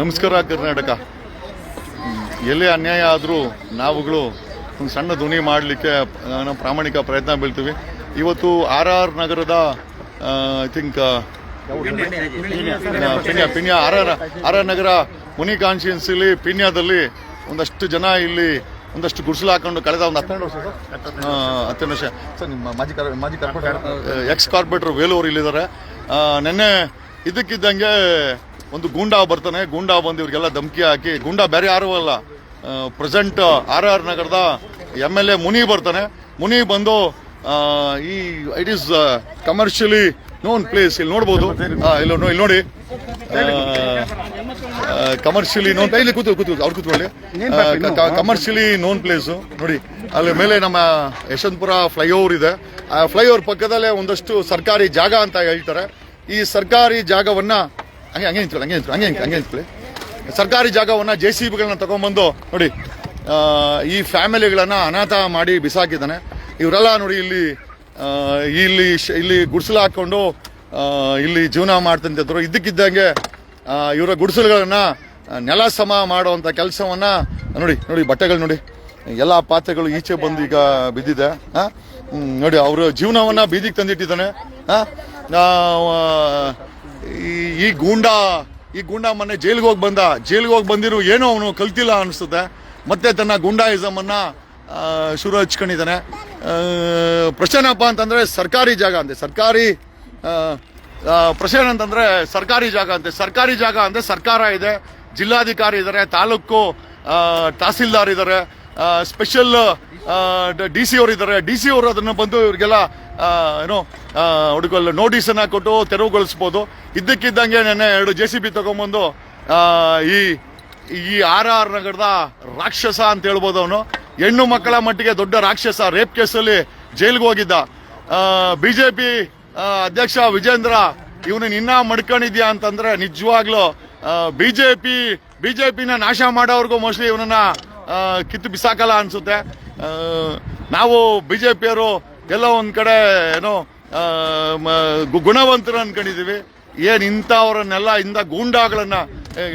ನಮಸ್ಕಾರ, ಕರ್ನಾಟಕ. ಎಲ್ಲಿ ಅನ್ಯಾಯ ಆದರೂ ನಾವುಗಳು ಒಂದು ಸಣ್ಣ ಧ್ವನಿ ಮಾಡಲಿಕ್ಕೆ ನಾವು ಪ್ರಾಮಾಣಿಕ ಪ್ರಯತ್ನ ಬೀಳ್ತೀವಿ. ಇವತ್ತು ಆರ್ ಆರ್ ನಗರದ I think Peenya Peenya R R R R Nagar ಮುನಿ ಕಾನ್ಸ್ಟಿಟ್ಯೂನ್ಸಿಲಿ ಪಿನ್ಯಾದಲ್ಲಿ ಒಂದಷ್ಟು ಜನ ಇಲ್ಲಿ ಒಂದಷ್ಟು ಗುಡಿಸಲು ಹಾಕೊಂಡು ಕಳೆದ ಒಂದು ಹತ್ತೆರಡು ವರ್ಷ ಹತ್ತೆರಡು ವರ್ಷ. ಸರ್, ನಿಮ್ಮ ಮಾಜಿ ಮಾಜಿ ಕಾರ್ಪೊರೇಟರ್, ಎಕ್ಸ್ ಕಾರ್ಪೊರೇಟರ್ ವೇಲೂರು ಇಲ್ಲಿದ್ದಾರೆ. ನೆನ್ನೆ ಇದಕ್ಕಿದ್ದಂಗೆ ಒಂದು ಗೂಂಡಾ ಬರ್ತಾನೆ. ಗೂಂಡಾ ಬಂದು ಇವ್ರಿಗೆಲ್ಲ ಧಮಕಿ ಹಾಕಿ ಗೂಂಡಾ ಬೇರೆ ಯಾರೂ ಅಲ್ಲ ಪ್ರೆಸೆಂಟ್ ಆರ್ ಆರ್ ನಗರದ ಎಂ ಎಲ್ ಎ ಮುನಿ ಬರ್ತಾನೆ. ಮುನಿ ಬಂದು ಈ it is commercially known place ಇಲ್ಲಿ ನೋಡ್ಬೋದು. ಇಲ್ಲಿ ಇಲ್ಲಿ ನೋಡಿ. ಕಮರ್ಷಿಯಲಿ ನೋನ್ ಇಲ್ಲಿ ಕೂತು ಕೂತು ಅವ್ರು ಕೂತ್ಕೊಳ್ಳಿ. ಕಮರ್ಷಿಯಲಿ ನೋನ್ ಪ್ಲೇಸು ನೋಡಿ ಅಲ್ಲಿ ಮೇಲೆ ನಮ್ಮ ಯಶವಂತಪುರ ಫ್ಲೈಓವರ್ ಇದೆ. ಆ ಫ್ಲೈಓವರ್ ಪಕ್ಕದಲ್ಲೇ ಒಂದಷ್ಟು ಸರ್ಕಾರಿ ಜಾಗ ಅಂತ ಹೇಳ್ತಾರೆ. ಈ ಸರ್ಕಾರಿ ಜಾಗವನ್ನ, ಹಂಗೆ ಹಂಗೆ ನಿಂತ್ಕೊಳ್ಳಿ ಹಂಗೆ ನಿಂತ್ಕೊಳ್ಳಿ, ಹಂಗೆ ಹಂಗೆ ನಿಂತ್ಕೊಳ್ಳಿ. ಸರ್ಕಾರಿ ಜಾಗವನ್ನ ಜೆ ಸಿ ಬಿಗಳನ್ನ ತಗೊಂಡ್ಬಂದು ನೋಡಿ ಈ ಫ್ಯಾಮಿಲಿಗಳನ್ನ ಅನಾಥ ಮಾಡಿ ಬಿಸಾಕಿದ್ದಾನೆ. ಇವರೆಲ್ಲ ನೋಡಿ ಇಲ್ಲಿ ಇಲ್ಲಿ ಇಲ್ಲಿ ಗುಡಿಸಲು ಹಾಕೊಂಡು ಇಲ್ಲಿ ಜೀವನ ಮಾಡ್ತಂತಿದ್ರು ಇದ್ದಕ್ಕಿದ್ದಂಗೆ ಇವರ ಗುಡಿಸಲುಗಳನ್ನ ನೆಲ ಸಮ ಮಾಡುವಂತ ಕೆಲಸವನ್ನ, ನೋಡಿ ನೋಡಿ, ಬಟ್ಟೆಗಳು ನೋಡಿ. ಎಲ್ಲ ಪಾತ್ರೆಗಳು ಈಚೆ ಬಂದು ಈಗ ಬಿದ್ದಿದೆ. ನೋಡಿ, ಅವರ ಜೀವನವನ್ನ ಬೀದಿಗೆ ತಂದಿಟ್ಟಿದ್ದಾನೆ. ಆ? ಈ- ಗೂಂಡಾ ಈ ಗೂಂಡಾ ಮೊನ್ನೆ ಜೈಲಿಗೆ ಹೋಗಿ ಬಂದ. ಜೈಲಿಗೆ ಹೋಗಿ ಬಂದಿರೋ ಏನೋ ಅವನು ಕಲ್ತಿಲ್ಲ ಅನಿಸುತ್ತೆ. ಮತ್ತೆ ತನ್ನ ಗೂಂಡಾಯಿಸಮ್ ಅನ್ನ ಶುರು ಹಚ್ಕೊಂಡಿದ್ದಾನೆ ಆ, ಅಂತಂದರೆ ಅಂತಂದ್ರೆ ಸರ್ಕಾರಿ ಜಾಗ ಅಂತೆ. ಸರ್ಕಾರಿ ಅಂತಂದರೆ ಪ್ರಶ್ನೆ ಏನಂತಂದ್ರೆ ಸರ್ಕಾರಿ ಜಾಗ ಅಂತೆ. ಸರ್ಕಾರಿ ಜಾಗ ಅಂದ್ರೆ ಸರ್ಕಾರ ಇದೆ ಜಿಲ್ಲಾಧಿಕಾರಿ ಇದ್ದಾರೆ ತಾಲೂಕು ತಹಸೀಲ್ದಾರ್ ಇದ್ದಾರೆ ಸ್ಪೆಷಲ್ ಡಿ ಸಿ ಅವರು ಇದ್ದಾರೆ. ಡಿ ಸಿ ಅವರು ಅದನ್ನು ಬಂದು ಇವರಿಗೆಲ್ಲ ಏನೋ ಹುಡುಗಲ್ಲ ನೋಟಿಸ್ ಅನ್ನ ಕೊಟ್ಟು ತೆರವುಗೊಳಿಸ್ಬೋದು. ಇದ್ದಕ್ಕಿದ್ದಂಗೆ ನೆನ್ನೆ ಎರಡು ಜೆ ಸಿ ಬಿ ತಗೊಂಬಂದು ಈ ಈ ಆರ್ ಆರ್ ನಗರದ ರಾಕ್ಷಸ ಅಂತ ಹೇಳ್ಬೋದು ಅವನು. ಹೆಣ್ಣು ಮಕ್ಕಳ ಮಟ್ಟಿಗೆ ದೊಡ್ಡ ರಾಕ್ಷಸ, ರೇಪ್ ಕೇಸಲ್ಲಿ ಜೈಲಿಗೆ ಹೋಗಿದ್ದ. ಪಿ ಅಧ್ಯಕ್ಷ ವಿಜೇಂದ್ರ, ಇವನು ಇನ್ನ ಮಡ್ಕೊಂಡಿದ್ಯಾ? ಅಂತಂದ್ರೆ ನಿಜವಾಗ್ಲೂ ಜೆ ಪಿನ ನಾಶ ಮಾಡೋವ್ರಿಗೂ ಮೋಸ್ಟ್ಲಿ ಇವನನ್ನ ಕಿತ್ತು ಬಿಸಾಕಲ್ಲ ಅನ್ಸುತ್ತೆ. ಆ, ಜೆ ಪಿಯವರು ಎಲ್ಲೋ ಒಂದು ಕಡೆ ಏನೋ ಗುಣವಂತರು ಅನ್ಕೊಂಡಿದ್ದೀವಿ ಏನು ಇಂಥವ್ರನ್ನೆಲ್ಲ ಇಂಥ ಗೂಂಡಾಗಳನ್ನು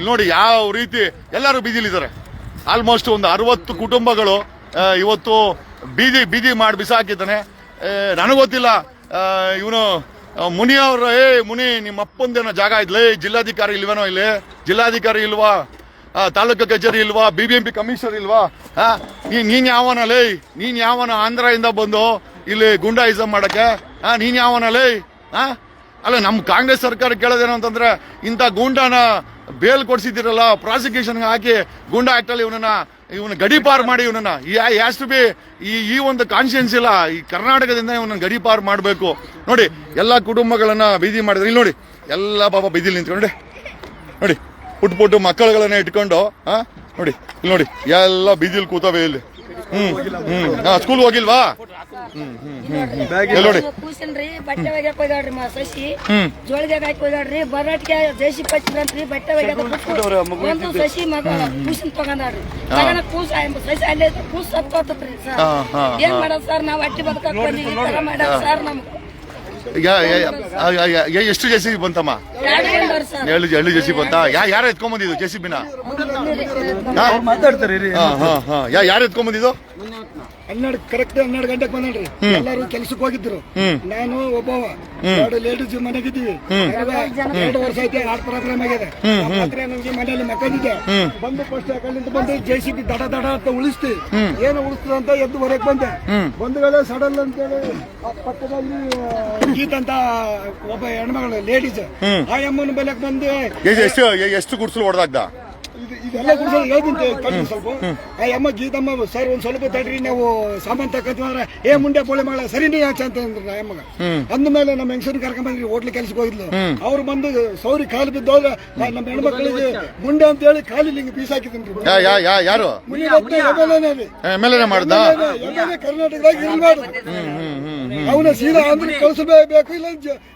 ನೋಡಿ ಯಾವ ರೀತಿ ಎಲ್ಲರೂ ಬೀದಿಲಿದ್ದಾರೆ. ಆಲ್ಮೋಸ್ಟ್ ಒಂದು ಅರವತ್ತು ಕುಟುಂಬಗಳು ಇವತ್ತು ಬೀದಿ ಬೀದಿ ಮಾಡಿ ಬಿಸಾಕಿದ್ದಾನೆ. ನನಗೆ ಗೊತ್ತಿಲ್ಲ ಇವನು ಮುನಿ ಅವ್ರ ಏ ಮುನಿ ನಿಮ್ಮ ಅಪ್ಪಂದೇನೋ ಜಾಗ ಇದ್ಲೇ ಜಿಲ್ಲಾಧಿಕಾರಿ ಇಲ್ವೇನೋ ಇಲ್ಲಿ? ಜಿಲ್ಲಾಧಿಕಾರಿ ಇಲ್ವಾ? ತಾಲೂಕು ಕಚೇರಿ ಇಲ್ವಾ? B B M P commissioner ಇಲ್ವಾ? ನೀನ್ ಯಾವನ ಲೈ? ನೀನ್ ಯಾವನ ಆಂಧ್ರದಿಂದ ಬಂದು ಇಲ್ಲಿ ಗುಂಡಾಯಿಸಮ್ ಮಾಡಕ್ಕೆ? ನೀನ್ ಯಾವನ ಲೈ? ಅಲ್ಲ ನಮ್ಮ ಕಾಂಗ್ರೆಸ್ ಸರ್ಕಾರ ಕೇಳೋದೇನು ಅಂತಂದ್ರೆ ಇಂಥ ಗೂಂಡಾನ ಬೇಲ್ ಕೊಡ್ಸಿದ್ದೀರಲ್ಲ ಪ್ರಾಸಿಕ್ಯೂಷನ್ಗೆ ಹಾಕಿ ಗೂಂಡಾ ಆಕ್ಟಲ್ಲಿ ಇವನನ್ನ, ಇವನ ಗಡಿಪಾರ್ ಮಾಡಿ ಇವನನ್ನ. ಹ್ಯಾಸ್ ಟು ಬಿ ಈ ಈ ಒಂದು ಕಾನ್ಶಿಯನ್ಸ್ ಇಲ್ಲ. ಈ ಕರ್ನಾಟಕದಿಂದ ಇವನನ್ನ ಗಡಿಪಾರ್ ಮಾಡಬೇಕು. ನೋಡಿ, ಎಲ್ಲ ಕುಟುಂಬಗಳನ್ನ ಬೀದಿ ಮಾಡಿದ್ರೆ, ಇಲ್ಲಿ ನೋಡಿ, ಎಲ್ಲ ಬಾಬಾ ಬೀದಿಲಿ ನಿಂತ್ಕೊಂಡು ನೋಡಿ. ನೋಡಿ ಪುಟ್ಟ ಪುಟ್ಟ ಮಕ್ಕಳುಗಳನ್ನ ಇಟ್ಕೊಂಡು ಆ? ನೋಡಿ ಇಲ್ಲಿ ನೋಡಿ ಎಲ್ಲ ಬೀದಿಲ್ ಕೂತವೆ ಇಲ್ಲಿ. ಹ್ಮ್ ಹ್ಮ್. ಹಾ ಸ್ಕೂಲ್ ಹೋಗಿಲ್ವಾ? ಹ್ಮ್ ಹ್ಮ್ ಹ್ಮ್ ಹ್ಮ್. ಇಲ್ಲಿ ನೋಡಿ. ಕೂಸನ್ರಿ ಬಟ್ಟೆ ಒಗ್ಯಾಕ್ ಹೋಗ್ಯಾಡ್ರಿ ಮಾ ಸಸಿ. ಹಾಕಿ ಹೋಗ್ಯಾಡ್ರಿ ಬರಾಟ್ಗೆ ಜೇಸಿ ಪಚ್ಚಿದ್ರಂತ್ರಿ ಬಟ್ಟೆ ಒಗ್ಯಾಕ ಒಂದು ಸಸಿ ಮಗ ಕೂಸಿನ ತಗೊಂಡಾಡ್ರಿ ತಗೊಂಡ ಕೂಸ ಸಸಿ ಅಲ್ಲೇ ಇತ್ತು, ಕೂಸ್ ಸತ್ತೋತತ್ರಿ ಸರ್. ಹಾ, ಹಾ, ಏನ್ ಮಾಡೋದ್ ಸರ್? ನಾವ್ ಅಟ್ಟಿ ಬದುಕಕ್ ಬಂದ್ವಿ ಈ ತರ ಮಾಡೋದ್ ಸರ್ ನಮ್ಗೆ. ಯಾ- ಯಾ- ಯಾ- ಯಾ- ಯಾ- ಯಾ- ಎಷ್ಟು ಜೆಸಿ ಬಂತಮ್ಮ? ಎರಡು ಗಂಡರ್ ಸರ್ ಎರಡು ಎರಡು ಜೆಸಿ ಬಂತ? ಯಾ ಯಾರು ಎತ್ಕೊಂಬಂದಿದ್ದು ಬಿನ ಹಾ ಹಾ ಯಾ ಯಾರು ಎತ್ಕೊಂಬಂದಿದ್ದು ಹನ್ನೆರಡು ಕರೆಕ್ಟ್ ಹನ್ನೆರಡು ಗಂಟೆಗೆ ಬಂದ್ರಿ ಎಲ್ಲರೂ ಕೆಲಸಕ್ಕೆ ಹೋಗಿದ್ರು. ನಾನು ಒಬ್ಬವ. ಎರಡು ಲೇಡೀಸ್ ಮನೆಗಿದ್ದೀವಿ. ಎರಡು ವರ್ಷ ಐತೆ ಹಾರ್ಟ್ ಪ್ರಾಬ್ಲಮ್ ಆಗಿದೆ. ನಮ್ಗೆ ಮನೆಯಲ್ಲಿ ಮಕ್ಕಳಿದೆ ಬಂದು ಫಸ್ಟ್ ಅಲ್ಲಿಂದ ಬಂದು ಜೆ ಸಿ ಬಿ ದಡ ದಡ ಅಂತ ಉಳಿಸ್ತಿ. ಏನು ಉಳಿಸ್ತದ ಅಂತ ಎದ್ದು ಹೊರಗೆ ಬಂದೆ. ಬಂಧುಗಳೇ ಸಡಲ್ ಅಂತೇಳಿ ಆ ಪಕ್ಕದಲ್ಲಿ ಗೀತ ಅಂತ ಒಬ್ಬ ಹೆಣ್ಮಗಳು ಲೇಡೀಸ್ ಆ ಅಮ್ಮನ ಬೆಲೆಗೆ ಬಂದು ಎಷ್ಟು ಎಷ್ಟು ಎಷ್ಟು ಗುಡ್ಸಲು ಹೊಡೆದಾಗ್ದ? ಇದು ಇದೆಲ್ಲ ಗುಡಿಸಲು ಹೇಳ್ತೀನಿ ಕಣ್ಣು ಸ್ವಲ್ಪ. ಆ ಅಮ್ಮ ಗೀತಮ್ಮ ಸರ್ ಒಂದ್ ಸ್ವಲ್ಪ ತಡ್ರಿ ನಾವು ಸಾಮಾನ್ ತಕ್ಕಂತೀವಿ ಅಂದ್ರೆ ಏ ಮುಂಡೆ ಬೋಳೆ ಮಾಡ ಸರಿ ನೀ ಆಚೆ ಅಂತ ಅಂದ್ರು ಅಮ್ಮಗ ಅಂದ್ಮೇಲೆ ನಮ್ಮ ಹೆಂಗಸರು ಕರ್ಕೊಂಡ್ ಬಂದ್ರಿ ಹೋಟ್ಲ್ ಕೆಲ್ಸಕ್ಕೆ ಹೋಗಿದ್ಲು. ಅವ್ರು ಬಂದು ಸೌರಿ ಕಾಲು ಬಿದ್ದೋದ್ರೆ ನಾ- ನಮ್ಮ ಹೆಣ್ಮಕ್ಳಿಗೆ ಗುಂಡೆ ಅಂತ ಹೇಳಿ ಕಾಲಿ ಹಿಂಗೆ ಪೀಸ್ ಯಾ ಯಾರು? ಎಂ ಎಲ್ ಎ ಮಾಡ್ದ? ಕರ್ನಾಟಕದಾಗ ಇರ್ಬಾರ್ದು ಅವನ ಸೀದಾ ಅಂದ್ರೆ ಕಳಿಸಬೇಕು ಇಲ್ಲ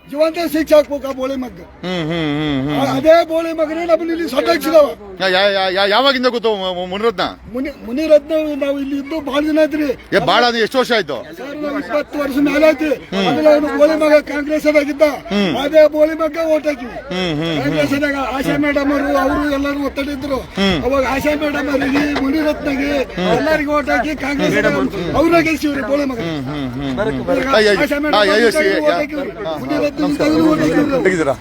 ಜೀವಂತ ಶಿಕ್ಷೆ ಹಾಕ್ಬೇಕು ಆ ಬೋಳೆ ಹ್ಮ್ ಅದೇ ಬೋಳಿ ಮಗನೇ ನಮ್ಮನ್ನ ಇಲ್ಲಿ ಯಾ- ಯಾವಾಗಿಂದ ಗೊತ್ತು ಮುನಿರತ್ನ? ಮುನಿ ಮುನಿರತ್ನ ನಾವು ಇಲ್ಲಿ ಇದ್ದು ಬಹಳ ದಿನ ಐತ್ರಿ ಏ ಬಾಳ ಅದು ಎಷ್ಟು ವರ್ಷ ಆಯ್ತು? ಇಪ್ಪತ್ತು ವರ್ಷ ಮೇಲೆ ಅವನು ಬೋಳಿ ಮಗ ಕಾಂಗ್ರೆಸ್ ಅದಾಗಿದ್ದ. ಅದೇ ಬೋಳಿ ಮಗ ಓಟ್ ಹಾಕಿವಿ ಕಾಂಗ್ರೆಸ್ ಅದಾಗ ಆಶಾ ಮೇಡಮ್ ಅವರು ಅವರು ಎಲ್ಲರೂ ಒತ್ತಡಿದ್ರು ಅವಾಗ ಆಶಾ ಮೇಡಮ್ ಅವರಿಗೆ ಮುನಿರತ್ನಗೆ ಎಲ್ಲರಿಗೂ ಓಟ್ ಹಾಕಿ ಕಾಂಗ್ರೆಸ್ ಅವ್ರಾಗ ಗೆಲ್ಸಿವ್ರಿ ಬೋಳಿ ಮಗ ಅಯ್ಯ, ಅಯ್ಯ. ಆಶಾ ಆ, ಮೇಡಮ್ ಅಯ್ಯ, ಸಿ- ಅವ್ರಿಗೆ ಯಾ- ಓಟ್ ಹಾಕಿವ್ರಿ. ಮುನಿರತ್ನ ತೆಗೆದು ಓಟ್ ಹಾಕಿವ್ರಿ. ತೆಗಿದ್ದೀರಾ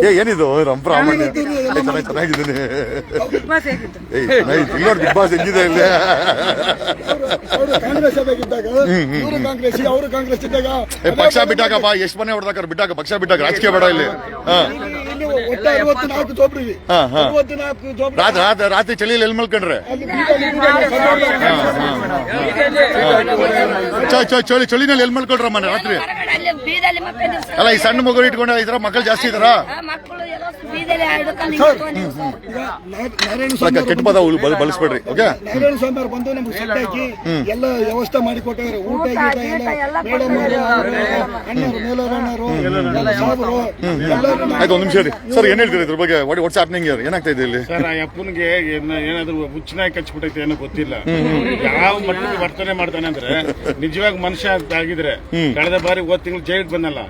ಏ ಏನಿದು? ಚೆನ್ನಾಗಿ ಚೆನ್ನಾಗಿದ್ದೀನಿ. ಏಯ್ ಇಲ್ಲಿ ನೋಡಿ ಬಿಗ್ ಬಾಸ್ ಹೆಂಗಿದೆ ಇಲ್ಲಿ? ಅವರು ಕಾಂಗ್ರೆಸ್ ಅದಾಗಿದ್ದಾಗ ಇವರು ಕಾಂಗ್ರೆಸ್ ಅವರು ಕಾಂಗ್ರೆಸ್ ಇದ್ದಾಗ ಏ, ಪಕ್ಷ ಬಿಟ್ಟಾಕಪ್ಪ ಎಷ್ಟು ಮನೆ ಹೊಡೆದಾಕ ಬಿಟ್ಟಾಕ ಪಕ್ಷ ಬಿಟ್ಟಾಕ ರಾಜಕೀಯ ಬೇಡ ಇಲ್ಲಿ. ರಾತ್ರಿ ಚಳಿಯಲ್ಲಿ ಎಲ್ಲಿ ಮಲ್ಕೊಂಡ್ರೆ? ಚಳಿನಲ್ಲಿ ಎಲ್ಲಿ ಮಲ್ಕೊಳ್ರಮ್ಮ ಮನೆ ರಾತ್ರಿ ಅಲ್ಲಿ ಈ ಸಣ್ಣ ಮಗು ಇಟ್ಕೊಂಡ ಇದ್ರ ಮಕ್ಕಳು ಜಾಸ್ತಿ ಇದಾರ ಕೆಟ್ಟ ಪದ ಬಳಸ್ಬೇಡ್ರಿ ಓಕೆ? ನಾರಾಯಣ ಸ್ವಾಮಿ ಅವ್ರು ಬಂದು ನಮ್ಗೆ ಸೆಟ್ ಹಾಕಿ ಎಲ್ಲ ವ್ಯವಸ್ಥೆ ಮಾಡಿ ಕೊಟ್ಟವ್ರೆ ಊಟ ಗೀಟ ಎಲ್ಲ ಮೇಡಮ್ ಅಣ್ಣರು ಮೇಲೋರ್ ಎಲ್ಲ ಸಾಬ್ರು ಆಯ್ತು ಒಂದ್ ನಿಮಿಷ ರೀ ಸರ್ ಏನ್ ಹೇಳ್ತೀರಿ ಇದ್ರ ಬಗ್ಗೆ? ವಾಟ್ಸ್ ಹ್ಯಾಪ್ನಿಂಗ್ ಏನಾಗ್ತಾ ಇದೆ ಇಲ್ಲಿ? ಸರ್ ಆ ಅಪ್ಪನಿಗೆ ಏನ- ಏನಾದ್ರು ಹುಚ್ಚನಾಗಿ ಕಚ್ಬಿಟ್ಟೈತೆ ಏನೋ ಗೊತ್ತಿಲ್ಲ. ಯಾವ ಮಟ್ಟಿಗೆ ವರ್ತನೆ ಮಾಡ್ತಾನೆ ಅಂದ್ರೆ ನಿಜವಾಗಿ ಮನುಷ್ಯ ಅಂತ ಆಗಿದ್ರೆ ಕಳೆದ ಬಾರಿ ಹೋದ್ ತಿಂಗಳು ಜೈಲ್ಗೆ ಬಂದಲ್ಲ.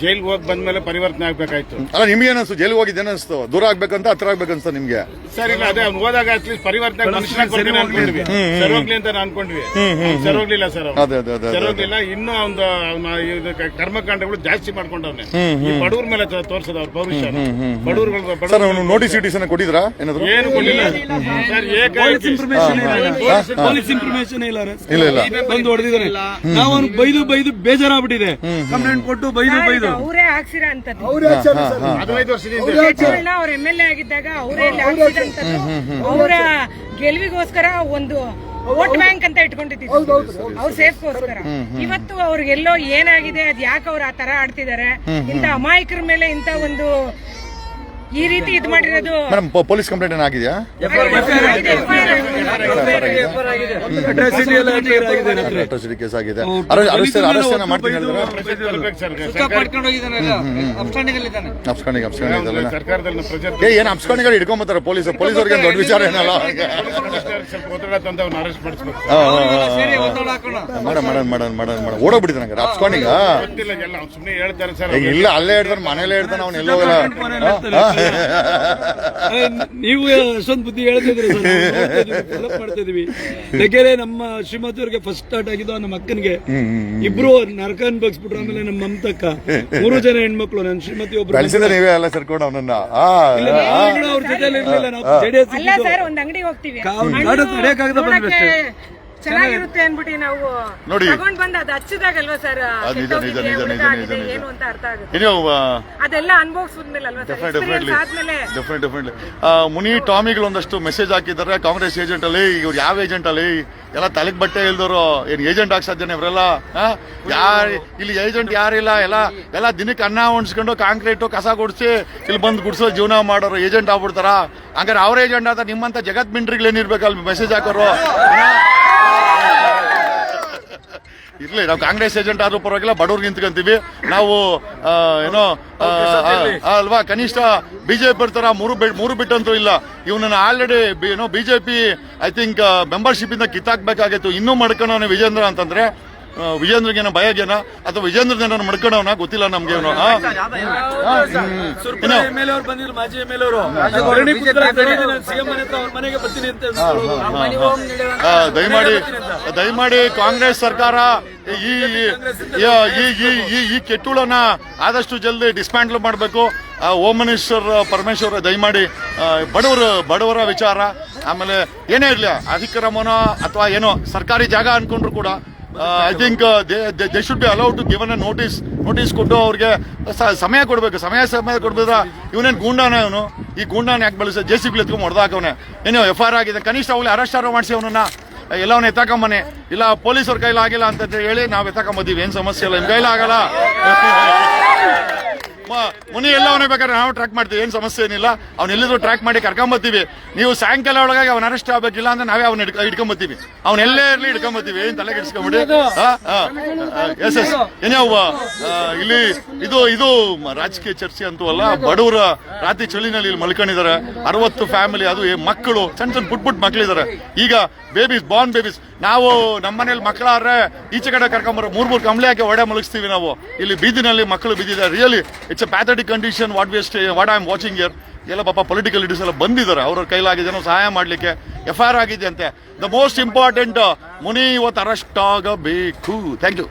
ಜೈಲ್ ಹೋಗಿ ಬಂದ್ಮೇಲೆ ಪರಿವರ್ತನೆ ಆಗ್ಬೇಕಾಯ್ತು. ಅಲ್ಲ ನಿಮ್ಗೆ ಏನಸ್ತು ಜೈಲಿಗೆ ಹೋಗಿದ್ದು ಏನಸ್ತು ದೂರ ಆಗ್ಬೇಕಂತ ಹತ್ರ ಆಗ್ಬೇಕಂತ ನಿಮ್ಗೆ? ಸರ್ ಇಲ್ಲ ಅದೇ ಅವ್ನು ಹೋದಾಗ ಅಟ್ಲೀಸ್ಟ್ ಪರಿವರ್ತನೆ ಮನುಷ್ಯನಾಗಿ ಅನ್ಕೊಂಡ್ವಿ. ಸರ್ ಹೋಗ್ಲಿ ಅಂತ ನಾನ್ ಅನ್ಕೊಂಡ್ವಿ ಸರ್ ಹೋಗ್ಲಿಲ್ಲ ಸರ್ ಅವ್ನು. ಅದೇ ಅದೇ ಅದೇ ಸರ್ ಹೋಗ್ಲಿಲ್ಲ ಇನ್ನೂ ಕ- ಕರ್ಮಕಾಂಡಗಳು ಜಾಸ್ತಿ ಮಾಡ್ಕೊಂಡವ್ನೆ. ಈ ಬಡವ್ರ ಮೇಲೆ ತೋರ್ಸೋದು ಅವ್ರ ಭವಿಷ್ಯ ಬಡವ್ರುಗಳು ಸರ್ ಬಡವ್ರು ಅವನು ನೋಟಿಸ್ ಇಟ್ಟಿಸ್ ಅನ್ನ ಕೊಟ್ಟಿದ್ರಾ? ಏನಾದ್ರು? ಏನು ಕೊಡ್ಲಿಲ್ಲ ಸರ್ ರೀ. ಇಲ್ಲ. ಇಲ್ಲ. ಬಂದು ಹೊಡೆದಿದ್ದಾರೆ. ನಾವು ಬೈದು ಬೈದು ಬೈದು ಬೇಜಾರಾಗ್ಬಿಟ್ಟಿದೆ. ಕಂಪ್ಲೇಂಟ್ ಕೊಟ್ಟು ಬೈದು ಬೈದು. ಅವರೇ ಹಾಕ್ಸಿರ ಹದಿನೈದು ವರ್ಷದಿಂದ ಯಜಮಾನ ಅವ್ರ ಎಂ ಎಲ್ ಎ ಆಗಿದ್ದಾಗ ಅವರೇ ಹಾಕ್ಸಿದಂತದ್ದು ಅವರ ಗೆಲುವಿಗೋಸ್ಕರ ಒಂದು ವೋಟ್ ಬ್ಯಾಂಕ್ ಅಂತ ಇಟ್ಕೊಂಡಿದ್ದೀವಿ. ಅವ್ರ ಸೇಫ್ಗೋಸ್ಕರ. ಇವತ್ತು ಅವ್ರಿಗೆಲ್ಲೋ ಏನಾಗಿದೆ ಅದ್ ಯಾಕೆ ಅವ್ರು ಆ ತರ ಆಡ್ತಿದ್ದಾರೆ? ಇಂತ ಅಮಾಯಕರ ಮೇಲೆ ಇಂತ ಒಂದು ಈ ರೀತಿ ಇದು ಮಾಡಿರೋದು ಮೇಡಮ್ ಪೊಲೀಸ್ ಕಂಪ್ಲೇಂಟ್ ಏನಾಗಿದೆಯಾ ಅಟ್ರಾಸಿಟಿ. ಕೇಸ್ ಆಗಿದೆ. ಅರೆಸ್ಟ್ ಏನ ಮಾಡ್ತೀನಿ ಅಪ್ಸ್ಕೊಂಡಿಗೆ ಅಪ್ಸ್ಕೊಂಡಿಗೆ ಇದೆಲ್ಲ? ಸರ್ಕಾರದಲ್ಲಿ ಪ್ರೆಷರ್ ಏ ಏನ್ ಅಪ್ಸ್ಕೊಂಡಿಗೆ ಹಿಡ್ಕೊಂಬತ್ತಾರೆ ಪೊಲೀಸ್ ಪೊಲೀಸ್ ಅವ್ರಿಗೆ ದೊಡ್ಡ ವಿಚಾರ ಏನಲ್ಲ? ಮಾಡೋಣ ಓಡೋಗ್ಬಿಟ್ಟಿದ್ದಾನೆ ಅಪ್ಸ್ಕೊಂಡಿಗ ಗೊತ್ತಿಲ್ಲ ಎಲ್ಲ ಸುಮ್ಮನೆ ಹೇಳ್ತಾರೆ ಸರ್. ಇಲ್ಲ ಅಲ್ಲೇ ಹೇಳ್ತಾನೆ ಮನೇಲೇ ಹೇಳ್ತಾನೆ ಅವ್ನು ಎಲ್ಲೋಗಲ್ಲ ನೀವು ಅಷ್ಟೊಂದು ಬುದ್ಧಿ ಹೇಳ್ತಿದ್ರಿ up ಮಾಡ್ತಾ ಇದೀವಿ ಯಾಕೆಂದ್ರೆ ನಮ್ಮ ಶ್ರೀಮತಿಯವ್ರಿಗೆ ಫಸ್ಟ್ ಸ್ಟಾರ್ಟ್ ಆಗಿದ್ದು ನಮ್ಮ ಅಕ್ಕನಿಗೆ. ಇಬ್ರು ನರಕ ಅನ್ಭವಿಸ್ಬಿಟ್ರು ಆಮೇಲೆ ನಮ್ಮ ಮಮತಕ್ಕ. ಮೂರು ಜನ ಹೆಣ್ಮಕ್ಳು ನನ್ನ ಶ್ರೀಮತಿ ಒಬ್ರು ಬೆಳೆಸಿದ ನೀವೇ ಎಲ್ಲ ಸೇರ್ಕೊಂಡು ಅವನನ್ನ. ಆ, ಇಲ್ಲ, ಆ, ಅವ್ರ ಜೊತೆಲಿ ಇರ್ಲಿಲ್ಲ ನಾವು ಜೆಡಿಎಸ್ ಬಂದ್ವಿ ಅಷ್ಟೇ. ಚೆನ್ನಾಗಿರುತ್ತೆ ಅನ್ಬಿಟ್ಟು ನಾವು ನೋಡಿ. ತಗೊಂಡ್ ಬಂದ್ ಅದು ಹಚ್ಚಿದಾಗಲ್ವಾ ಸರ್? ಅದು ನಿಜ, ನಿಜ, ನಿಜ, ನಿಜ, ನಿಜ, ನಿಜ. ಏನು ಅಂತ ಅರ್ಥ ಆಗುತ್ತೆ. ಇನ್ನು ಅದೆಲ್ಲ ಅನ್ಭವಿಸಿದ್ಮೇಲೆ ಅಲ್ವಾ ಸರ್? ಡೆಫಿನೆಟ್ ಡೆಫಿನೆಟ್ಲಿ ಎಕ್ಸ್ಪೀರಿಯನ್ಸ್ ಆದ್ಮೇಲೆ. ಡೆಫಿನೆಟ್ ಡೆಫಿನೆಟ್ಲಿ ಮುನಿ ಟಾಮಿಗಳು ಒಂದಷ್ಟು ಮೆಸೇಜ್ ಹಾಕಿದ್ದಾರೆ. ಕಾಂಗ್ರೆಸ್ ಏಜೆಂಟ್ ಅಲ್ಲಿ ಇವ್ರು ಯಾವ ಏಜೆಂಟ್ ಅಲ್ಲಿ? ಎಲ್ಲ ತಲೆಗೆ ಬಟ್ಟೆ ಇಲ್ದವರು ಏನ್ ಏಜೆಂಟ್ ಆಗಿ ಸಾಧ್ಯ ಇವರೆಲ್ಲ? ಯಾರು ಇಲ್ಲಿ ಏಜೆಂಟ್ ಯಾರಿಲ್ಲ? ಎಲ್ಲ ಎಲ್ಲ ದಿನಕ್ಕೆ ಅನ್ನ ಉಣ್ಸ್ಕೊಂಡು ಕಾಂಕ್ರೀಟು ಕಸ ಗುಡಿಸಿ ಇಲ್ಲಿ ಬಂದು ಗುಡ್ಸೋ ಜೀವನ ಮಾಡೋರು ಏಜೆಂಟ್ ಆಗ್ಬಿಡ್ತಾರ? ಹಂಗಾರೆ ಅವ್ರ ಏಜೆಂಟ್ ಆದ ನಿಮ್ಮಂತ ಜಗತ್ ಮಿಂಟ್ರಿಗಳೇನಿರ್ಬೇಕಲ್ಲಿ ಮೆಸೇಜ್ ಹಾಕೋರು? ಇರ್ಲಿ ನಾವು ಕಾಂಗ್ರೆಸ್ ಏಜೆಂಟ್ ಆದ್ರೂ ಪರವಾಗಿಲ್ಲ ಬಡವ್ರಿಗೆ ನಿಂತ್ಕೊಂತೀವಿ. ನಾವು ಏನೋ ಅಲ್ವಾ ಕನಿಷ್ಠ ಬಿಜೆಪಿ ಬರ್ತಾರ ಮೂರು ಮೂರು ಬಿಟ್ಟಂತೂ ಇಲ್ಲ. ಇವನನ್ನ ಆಲ್ರೆಡಿ ಏನೋ ಬಿಜೆಪಿ ಐ ಥಿಂಕ್ ಮೆಂಬರ್ಶಿಪ್ ಇಂದ ಕಿತ್ತಾಕ್ಬೇಕಾಗಿತ್ತು. ಇನ್ನೂ ಮಡ್ಕೊಂಡವನೇ ವಿಜೇಂದ್ರ ಅಂತಂದ್ರೆ ವಿಜೇಂದ್ರಗೇನ ಭಯಗೇನ ಅಥವಾ ವಿಜೇಂದ್ರನ ಮಡ್ಕೊಂಡವನ ಗೊತ್ತಿಲ್ಲ ನಮ್ಗೆ ದಯಮಾಡಿ ದಯಮಾಡಿ ಕಾಂಗ್ರೆಸ್ ಸರ್ಕಾರ ಈ ಈ- ಕೆಟ್ಟುಳನ್ನ ಆದಷ್ಟು ಜಲ್ದಿ ಡಿಸ್ಮ್ಯಾಂಟ್ಲ್ ಮಾಡಬೇಕು. ಹೋಮ್ ಮಿನಿಸ್ಟರ್ ಪರಮೇಶ್ವರ ದಯಮಾಡಿ ಆ, ಬಡವರು ಬಡವರ ವಿಚಾರ. ಆಮೇಲೆ ಏನೇ ಇರಲಿ ಅಧಿಕ್ರಮನೋ ಅಥವಾ ಏನೋ ಸರ್ಕಾರಿ ಜಾಗ ಅನ್ಕೊಂಡ್ರು ಕೂಡ I think they should be allowed to given a notice notice ಕೊಟ್ಟು ಅವ್ರಿಗೆ ಸಮಯ ಕೊಡಬೇಕು, ಸಮಯ ಸಮಯ ಕೊಡ್ಬೋದ ಇವನೇನು ಗೂಂಡಾನ ಇವನು? ಈ ಗೂಂಡಾನ ಯಾಕೆ ಬಳಸ ಜೆ ಸಿ ಬಿ ಎತ್ಕೊಂಡು ಹೊಡೆದಾಕವನೆ. ಏನೋ ಎಫ್ ಆರ್ ಆಗಿದೆ. ಕನಿಷ್ಠ ಅವ್ಲಿ ಅರೆಸ್ಟ್ ಆರೋ ಮಾಡಿಸಿ ಅವನನ್ನ. ಎಲ್ಲವನ್ನ ಎತ್ತಾಕೊಂಬನೆ ಇಲ್ಲ ಪೊಲೀಸರ ಕೈಲಿ ಆಗಿಲ್ಲ ಅಂತ ಹೇಳಿ ನಾವು ಎತ್ತಾಕೊಂಬದೀವಿ ಏನು ಸಮಸ್ಯೆ ಇಲ್ಲ. ನಿಮ್ ಕೈಲಿ ಆಗಲ್ಲ ಮುನಿ ಎಲ್ಲ ಅವನೇ ಬೇಕಾದ್ರೆ ನಾವು ಟ್ರ್ಯಾಕ್ ಮಾಡ್ತೀವಿ ಏನ್ ಸಮಸ್ಯೆ ಏನಿಲ್ಲ. ಅವ್ನ ಎಲ್ಲಿದ್ರು ಟ್ರ್ಯಾಕ್ ಮಾಡಿ ಕರ್ಕೊಂಬತ್ತೀವಿ ನೀವು ಸಾಯಂಕಾಲ ಒಳಗಾಗಿ ಅವ್ನ ಅರೆಸ್ಟ್ ಆಗ್ಬೇಕಿಲ್ಲ ಅಂದ್ರೆ ನಾವೇ ಅವ್ನ ಹಿಡ್ಕೊಂಬತ್ತೀವಿ ಅವ್ನ ಎಲ್ಲೇ ಇರ್ಲಿ ಹಿಡ್ಕೊಂಬತ್ತೀವಿ ಏನ್ ತಲೆ ಕೆಡಿಸ್ಕೊಂಬಿಡಿ ಎಸ್ ಎಸ್ ಏನ್ಯಾವ ಇಲ್ಲಿ ಇದು ಇದು ರಾಜಕೀಯ ಚರ್ಚೆ ಅಂತೂ ಅಲ್ಲ ಬಡವರ ರಾತ್ರಿ ಚಳಿನಲ್ಲಿ ಇಲ್ಲಿ ಮಲ್ಕೊಂಡಿದ್ದಾರೆ. ಅರವತ್ತು ಫ್ಯಾಮಿಲಿ ಅದು ಮಕ್ಕಳು ಸಣ್ಣ ಸಣ್ಣ ಪುಟ್ ಪುಟ್ ಮಕ್ಕಳಿದ್ದಾರೆ ಈಗ ಬೇಬೀಸ್ ಬಾರ್ನ್ ಬೇಬೀಸ್ ನಾವು ನಮ್ಮ ಮನೇಲಿ ಮಕ್ಕಳಾದ್ರೆ ಈಚೆ ಕಡೆ ಕರ್ಕೊಂಬರೋ ಮೂರ್ ಮೂರು ಕಂಬಳಿ ಹಾಕಿ ಒಡೆ ಮಲಗಿಸ್ತೀವಿ ನಾವು. ಇಲ್ಲಿ ಬೀದಿನಲ್ಲಿ ಮಕ್ಕಳು ಬಿದ್ದಿದ್ದಾರೆ really it's a pathetic condition what we what I am watching here ಎಲ್ಲ ಪಾಪ ಪೊಲಿಟಿಕಲ್ ಲೀಡರ್ಸ್ ಎಲ್ಲ ಬಂದಿದ್ದಾರೆ. ಅವ್ರ ಕೈಲಾಗಿದ್ದೇನೋ ಸಹಾಯ ಮಾಡಲಿಕ್ಕೆ ಎಫ್ ಐ ಆರ್ ಆಗಿದೆ ಅಂತೆ. ದ ಮೋಸ್ಟ್ ಇಂಪಾರ್ಟೆಂಟ್ ಮುನಿ ಇವತ್ತು ಅರೆಸ್ಟ್ ಆಗಬೇಕು ಥ್ಯಾಂಕ್ ಯು